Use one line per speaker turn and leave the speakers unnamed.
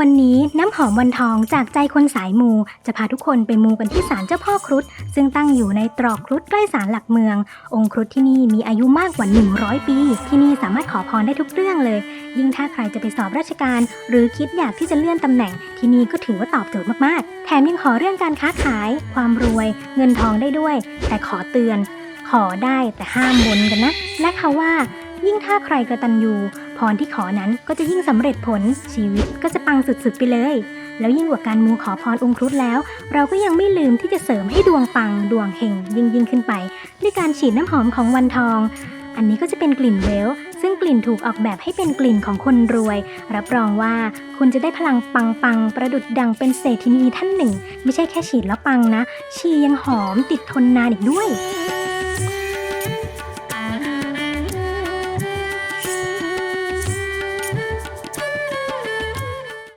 วันนี้น้ำหอมวันทองจากใจคนสายมู จะพาทุกคนไปมูกันที่ศาลเจ้าพ่อครุฑซึ่งตั้งอยู่ในตรอกครุฑใกล้ศาลหลักเมือง องค์ครุฑที่นี่มีอายุมากกว่า 100 ปี ที่นี่สามารถขอพรได้ทุกเรื่องเลย ยิ่งถ้าใครจะไปสอบราชการ หรือคิดอยากที่จะเลื่อนตำแหน่ง ที่นี่ก็ถือว่าตอบโจทย์มากๆ แถมยังขอเรื่องการค้าขาย ความรวย เงินทองได้ด้วย แต่ขอเตือน ขอได้แต่ห้ามบนกันนะและเขาว่า ยิ่งถ้าใครกระตันยู พรที่ขอนั้นก็จะยิ่งสำเร็จผลชีวิตก็จะปังสุดๆไปเลย แล้วยิ่งกว่าการมูขอพรองครุฑแล้ว เราก็ยังไม่ลืมที่จะเสริมให้ดวงปังดวงเฮงยิ่งยิ่งขึ้นไป ด้วยการฉีดน้ำหอมของวันทอง อันนี้ก็จะเป็นกลิ่นเวลซึ่งกลิ่นถูกออกแบบให้เป็นกลิ่นของคนรวย รับรองว่าคุณจะได้พลังปังปังๆประดุดดังเป็นเศรษฐินีท่านหนึ่ง ไม่ใช่แค่ฉีดแล้วปังนะชียังหอมติดทนนานอีกด้วย